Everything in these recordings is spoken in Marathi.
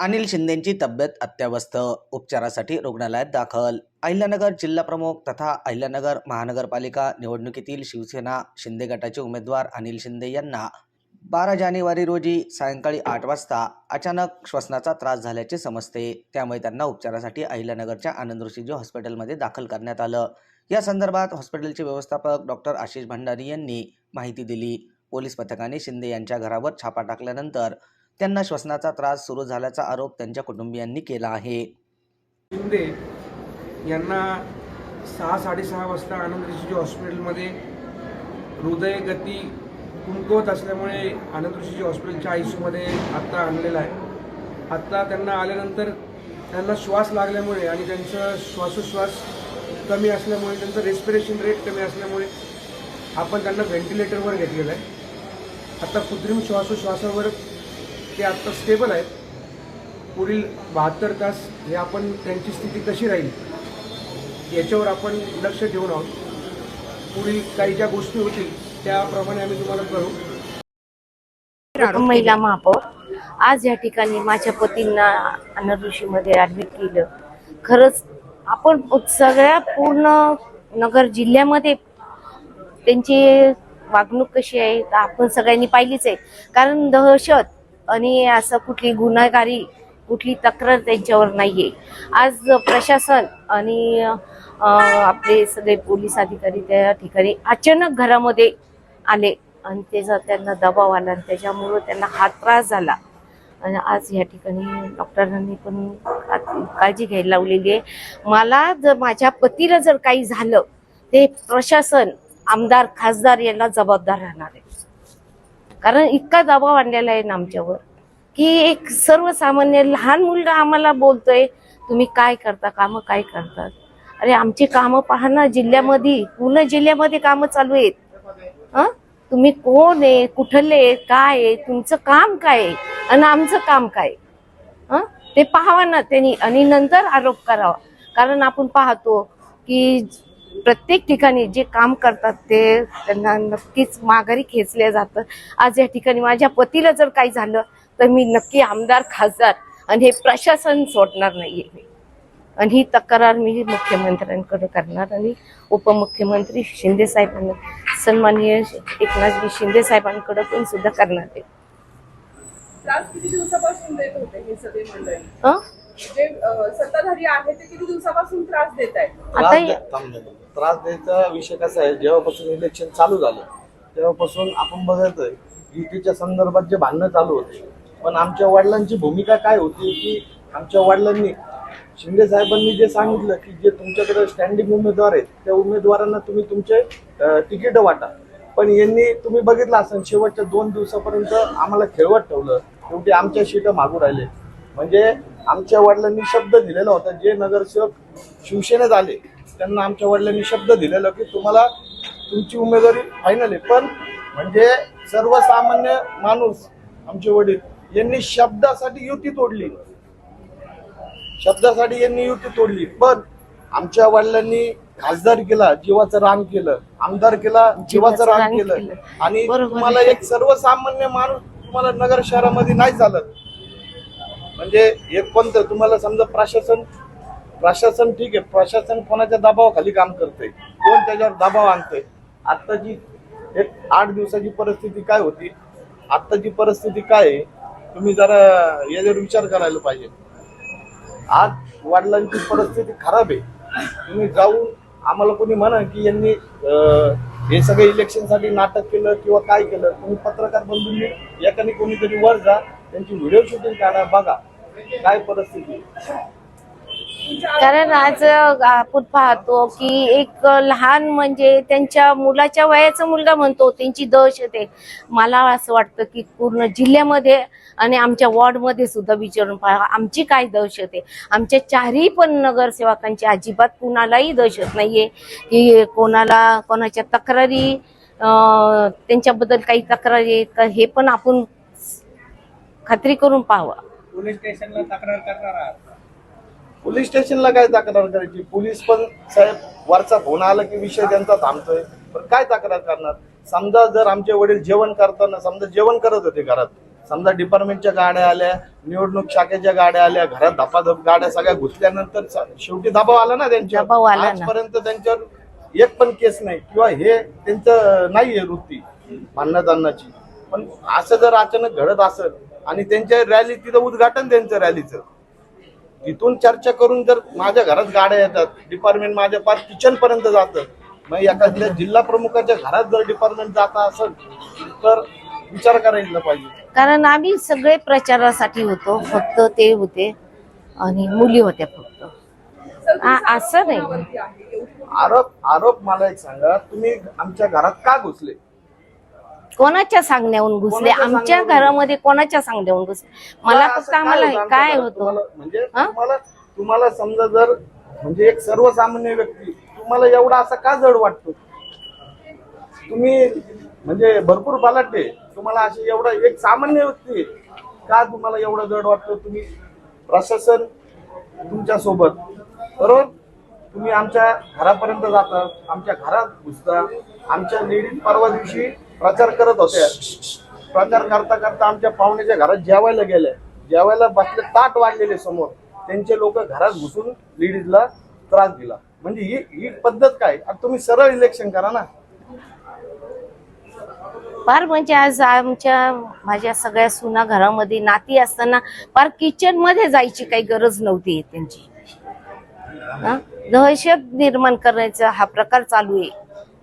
अनिल शिंदेंची तब्येत अत्यवस्थ. उपचारासाठी रुग्णालयात दाखल. अहिल्यानगर जिल्हा प्रमुख तथा अहिल्यानगर महानगरपालिका निवडणुकीतील शिवसेना शिंदे गटाचे उमेदवार अनिल शिंदे यांना बारा जानेवारी रोजी सायंकाळी आठ वाजता अचानक श्वसनाचा त्रास झाल्याचे समजते. त्यामुळे त्यांना उपचारासाठी अहिल्यानगरच्या आनंद ऋषीजी हॉस्पिटलमध्ये दाखल करण्यात आलं. या संदर्भात हॉस्पिटलचे व्यवस्थापक डॉक्टर आशिष भंडारी यांनी माहिती दिली. पोलीस पथकाने शिंदे यांच्या घरावर छापा टाकल्यानंतर त्यांना श्वसनाचा त्रास सुरू झाल्याचा आरोप त्यांच्या कुटुंबियांनी केला आहे. शिंदे यांना सहा साडेसहा वाजता आनंद ऋषीजी हॉस्पिटलमध्ये हृदयगती कुंकवत असल्यामुळे आनंद ऋषीजी हॉस्पिटलच्या आयसीयूमध्ये आत्ता आणलेला आहे. आत्ता त्यांना आल्यानंतर त्यांना श्वास लागल्यामुळे आणि त्यांचं श्वासोश्वास कमी असल्यामुळे त्यांचं रेस्पिरेशन रेट कमी असल्यामुळे आपण त्यांना व्हेंटिलेटरवर घेतलेलं आहे. आता कृत्रिम श्वासोश्वासावर ते आत्ता स्टेबल आहेत. पुढील बहात्तर तास हे आपण त्यांची स्थिती कशी राहील. याच्यावर आपण लक्ष ठेवून आहोत. पुढील काही ज्या गोष्टी होतील त्याप्रमाणे आम्ही तुम्हाला करू महिला महापौर आज या ठिकाणी माझ्या पतींना अनऋषीमध्ये ऍडमिट केलं. खरंच आपण सगळ्या पूर्ण नगर जिल्ह्यामध्ये त्यांची वागणूक कशी आहे आपण सगळ्यांनी पाहिलीच आहे. कारण दहशत आणि असं कुठली गुन्हेगारी कुठली तक्रार त्यांच्यावर नाहीये. आज प्रशासन आणि आपले सगळे पोलीस अधिकारी त्या ठिकाणी अचानक घरामध्ये आले आणि त्याचा त्यांना दबाव आला आणि त्याच्यामुळं त्यांना हा त्रास झाला. आणि आज या ठिकाणी डॉक्टरांनी पण काळजी घ्यायला लावलेली आहे. मला जर माझ्या पतीला जर काही झालं ते प्रशासन आमदार खासदार यांना जबाबदार राहणार आहे. कारण इतका दबाव आणलेला आहे ना आमच्यावर की एक सर्वसामान्य लहान मुलगा आम्हाला बोलतोय तुम्ही काय करता? कामं काय करतात? अरे आमची कामं पहा ना जिल्ह्यामध्ये पूर्ण जिल्ह्यामध्ये कामं चालू आहेत. हां? तुम्ही कोण आहे? कुठले काय आहे? तुमचं काम काय आहे? आणि आमचं काम काय आहे? हं? ते पाहावा ना त्यांनी. आणि नंतर आरोप करावा. कारण आपण पाहतो की प्रत्येक ठिकाणी जे काम करतात ते त्यांना नक्कीच माघारी खेचलं जातं. आज या ठिकाणी माझ्या पतीला जर काही झालं तर मी नक्की आमदार खासदार आणि हे प्रशासन सोडणार नाहीये मी. आणि ही तक्रार मी मुख्यमंत्र्यांकडे करणार आणि उपमुख्यमंत्री शिंदे साहेबांना सन्माननीय एकनाथजी शिंदे साहेबांकडे पण सुद्धा करणार आहे. जे अं, सत्ताधारी आहे ते किती दिवसापासून त्रास देत आहेत? आता त्रास द्या- थांब जरा. त्रास द्यायचा विषय कसा आहे? जेव्हापासून इलेक्शन चालू झालं तेव्हापासून आपण बघतोय युतीच्या संदर्भात जे भांडणं चालू होते. पण आमच्या वडिलांची भूमिका काय होती की आमच्या वडिलांनी शिंदे साहेबांनी जे सांगितलं की जे तुमच्याकडे स्टँडिंग उमेदवार आहेत त्या उमेदवारांना तुम्ही तुमचे तिकीट वाटा. पण यांनी तुम्ही बघितलं असेल शेवटच्या दोन दिवसापर्यंत आम्हाला खेळवत ठेवलं शेवटी आमच्या सीट मागू राहिले. म्हणजे आमच्या वडिलांनी शब्द दिलेला होता. जे नगरसेवक शिवसेनेत आले त्यांना आमच्या वडिलांनी शब्द दिलेला की तुम्हाला तुमची उमेदवारी फायनल आहे. पण म्हणजे सर्वसामान्य माणूस आमचे वडील यांनी शब्दासाठी युती तोडली. शब्दासाठी यांनी युती तोडली. पण आमच्या वडिलांनी खासदार केला जीवाचं रान केलं आमदार केला जीवाचं रान रान केलं. आणि तुम्हाला. एक सर्वसामान्य माणूस तुम्हाला नगर शहरामध्ये नाही चालत. म्हणजे एक पंत तुम्हाला समजा प्रशासन प्रशासन ठीक आहे प्रशासन कोणाच्या दबावाखाली काम करतंय? कोण त्याच्यावर दबाव आणतंय? आत्ताची एक आठ दिवसाची परिस्थिती काय होती? आत्ताची परिस्थिती काय आहे? तुम्ही जरा याच्यावर विचार करायला पाहिजे. आज वडिलांची परिस्थिती खराब आहे. तुम्ही जाऊन आम्हाला कोणी म्हणा की यांनी हे सगळे इलेक्शनसाठी नाटक केलं किंवा काय केलं तुम्ही पत्रकार बंधूंनी एकाने कोणीतरी वर जा त्यांची व्हिडिओ शूटिंग काढा बघा. काय परिस्थिती? कारण आज आपण पाहतो की एक लहान म्हणजे त्यांच्या मुलाच्या वयाचा मुलगा म्हणतो त्यांची दहशत आहे. मला असं वाटतं की पूर्ण जिल्ह्यामध्ये आणि आमच्या वॉर्डमध्ये सुद्धा विचारून पहा आमची काय दहशत आहे? आमच्या चारही पण नगरसेवकांची अजिबात कुणालाही दहशत नाहीये. की कोणाला कोणाच्या तक्रारी त्यांच्याबद्दल काही तक्रारी आहेत का हे पण आपण खात्री करून पाहावं. पोलीस स्टेशनला तक्रार करणार आहात पोलीस स्टेशनला काय तक्रार करायची? पोलीस पण साहेब वरचा फोन आला की विषय त्यांचा थांबतोय. पण काय तक्रार करणार? समजा जर आमचे वडील जेवण करताना समजा जेवण करत होते घरात. समजा डिपार्टमेंटच्या गाड्या आल्या निवडणूक शाखेच्या गाड्या आल्या घरात धपाधप गाड्या सगळ्या घुसल्यानंतर स- शेवटी दबाव आला ना त्यांच्या दबाव आला ना. आजपर्यंत त्यांच्यावर एक पण केस नाही. किंवा हे त्यांचं नाहीये वृत्ती भांडणाची पण असं जर अचानक घडत असेल आणि त्यांच्या रॅली तिथं उद्घाटन त्यांचं रॅलीचं तिथून चर्चा करून जर माझ्या घरात गाड्या येतात डिपार्टमेंट माझ्या पार किचन पर्यंत जातं मग एखाद्या जिल्हा प्रमुखाच्या घरात जर डिपार्टमेंट जात असेल तर विचार करायला पाहिजे. कारण आम्ही सगळे प्रचारासाठी होतो फक्त ते होते आणि मुली होत्या फक्त. आ- असं नाही. आरोप आरोप मला एक सांगा तुम्ही आमच्या घरात का घुसले? कोणाच्या सांगण्याहून घुसले? आमच्या? घरामध्ये कोणाच्या सांगण्याहून घुसले? मला फक्त आम्हाला काय? होतं? तुम्हाला- म्हणजे? तुम्हाला समजा जर म्हणजे एक सर्वसामान्य व्यक्ती तुम्हाला एवढा असा का जड वाटतो? तुम्ही म्हणजे भरपूर बलाढ्य तुम्हाला असे एवढा एक सामान्य व्यक्ती का तुम्हाला एवढं जड वाटतं? तुम्ही प्रशासन तुमच्यासोबत. बरोबर? तुम्ही आमच्या घरापर्यंत जाता आमच्या घरात घुसता आमच्या लेडीज परवा दिवशी प्रचार करत होत्या प्रचार करता करता आमच्या पाहुण्याच्या घरात जेवायला गेल्या जेवायला बसले ताट वाढलेले समोर. त्यांचे लोक घरात घुसून लेडीजला त्रास दिला. म्हणजे ही ही पद्धत काय? तुम्ही सरळ इलेक्शन करा ना. फार म्हणजे आज आमच्या माझ्या सगळ्या सुना घरामध्ये नाती असताना फार किचनमध्ये जायची काही गरज नव्हती त्यांची? दहशत निर्माण करण्याचा हा प्रकार चालू आहे.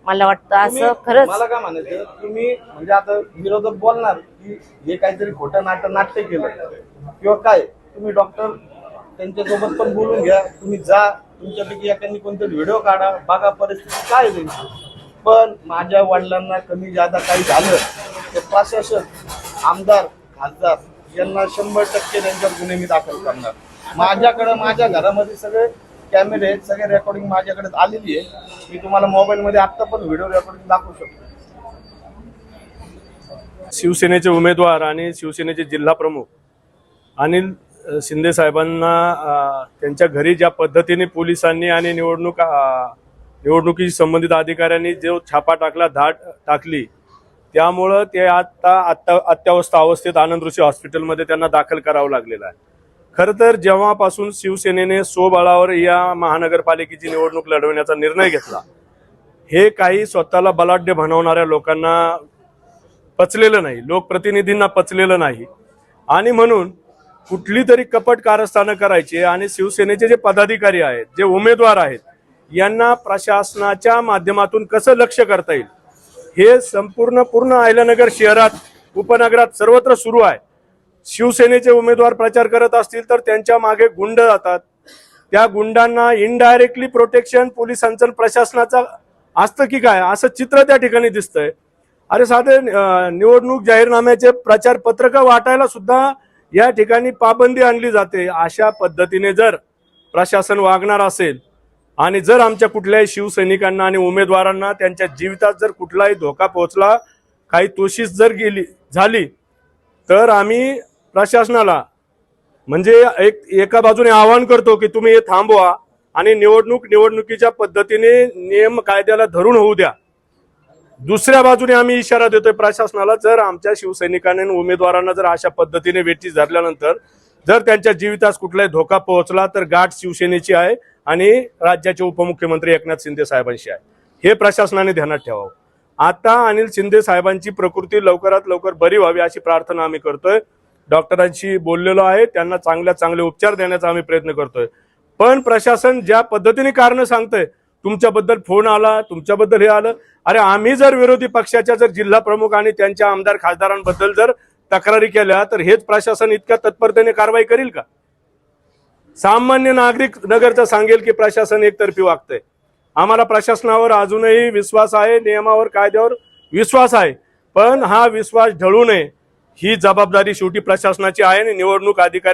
मला वाटतं असं खरंच. मला काय म्हणायचं? तुम्ही म्हणजे आता विरोधक बोलणार की हे काहीतरी खोटं नाटक नाट्य केलं. किंवा काय? तुम्ही डॉक्टर त्यांच्यासोबत पण बोलून घ्या. तुम्ही जा. तुमच्यापैकी एखादी कोणतरी व्हिडिओ काढा. बघा परिस्थिती काय त्यांची. पण माझ्या वडिलांना कमी जादा काही झालं तर प्रशासन आमदार खासदार यांना शंभर टक्के त्यांच्यावर गुन्हे मी दाखल करणार. माझ्याकडे माझ्या घरामध्ये सगळे कॅमेरे आहेत सगळे रेकॉर्डिंग माझ्याकडे आलेली आहे. मी तुम्हाला मोबाईलमध्ये आत्ता पण व्हिडिओ रेकॉर्डिंग दाखवू शकतो. शिवसेनेचे उमेदवार आणि शिवसेनेचे जिल्हा प्रमुख अनिल शिंदे साहेबांना त्यांच्या घरी ज्या पद्धतीने पोलिसांनी आणि निवडणूक निवडणुकीशी संबंधित अधिकाऱ्यांनी जो छापा टाकला धाट टाकली त्यामुळं ते आता आत्ता अत्यावस्था अवस्थेत आनंद ऋषी हॉस्पिटलमध्ये त्यांना दाखल करावं लागलेलं आहे. खरं तर जेव्हापासून शिवसेनेने स्वबळावर या महानगरपालिकेची निवडणूक लढवण्याचा निर्णय घेतला हे काही स्वतःला बलाढ्य बनवणाऱ्या लोकांना पचलेलं नाही लोकप्रतिनिधींना पचलेलं नाही. आणि म्हणून कुठली तरी कपट कारस्थानं करायची आणि शिवसेनेचे जे पदाधिकारी आहेत जे उमेदवार आहेत यांना प्रशासनाच्या माध्यमातून कसं लक्ष करता येईल? हे संपूर्ण पूर्ण अहिल्यानगर शहरात उपनगरात सर्वत्र सुरू आहे. शिवसेनेचे उमेदवार प्रचार करत असतील तर त्यांच्या मागे गुंड जातात. त्या गुंडांना इनडायरेक्टली प्रोटेक्शन पोलिसांचं प्रशासनाचा प्रशासनाचं असतं की काय? असं चित्र त्या ठिकाणी दिसतंय. अरे साधे निवडणूक जाहीरनाम्याचे प्रचार पत्रक वाटायला सुद्धा या ठिकाणी पाबंदी आणली जाते. अशा पद्धतीने जर प्रशासन वागणार असेल आणि जर आमच्या कुठल्याही शिवसैनिकांना आणि उमेदवारांना त्यांच्या जीवितात जर कुठलाही धोका पोहोचला काही तोशीस जर गेली झाली तर आम्ही प्रशासनाला. म्हणजे एक एका बाजूने आवाहन करतो की तुम्ही हे थांबवा आणि निवडणूक निवडणुकीच्या पद्धतीने नियम कायद्याला धरून होऊ द्या. दुसऱ्या बाजूने आम्ही इशारा देतोय प्रशासनाला जर आमच्या शिवसैनिकांनी उमेदवारांना जर अशा पद्धतीने वेटी धरल्यानंतर जर त्यांच्या जीवितास कुठलाही धोका पोहोचला तर गाठ शिवसेनेची आहे आणि राज्याचे उपमुख्यमंत्री एकनाथ शिंदे साहेबांशी आहे. हे प्रशासनाने ध्यानात ठेवावं. आता अनिल शिंदे साहेबांची प्रकृती लवकरात लवकर बरी व्हावी अशी प्रार्थना आम्ही करतोय. डॉक्टरांशी बोललेलो आहे त्यांना चांगल्या चांगले उपचार देण्याचा आम्ही प्रयत्न करतोय. पण प्रशासन ज्या पद्धतीने कारण सांगतंय तुमच्याबद्दल फोन आला तुमच्याबद्दल हे आलं अरे आम्ही जर विरोधी पक्षाच्या जर जिल्हा प्रमुख आणि त्यांच्या आमदार खासदारांबद्दल जर तक्रारी केल्या तर हेच प्रशासन इतक्या तत्परतेने कारवाई करील का? सामान्य नागरिक नगरचा सांगेल की प्रशासन एकतर्फी वागतंय. आम्हाला प्रशासनावर अजूनही विश्वास आहे नियमावर कायद्यावर विश्वास आहे. पण हा विश्वास ढळू नये. ही जबाबदारी शेवटी प्रशासनाची आहे आणि निवडणूक अधिकारी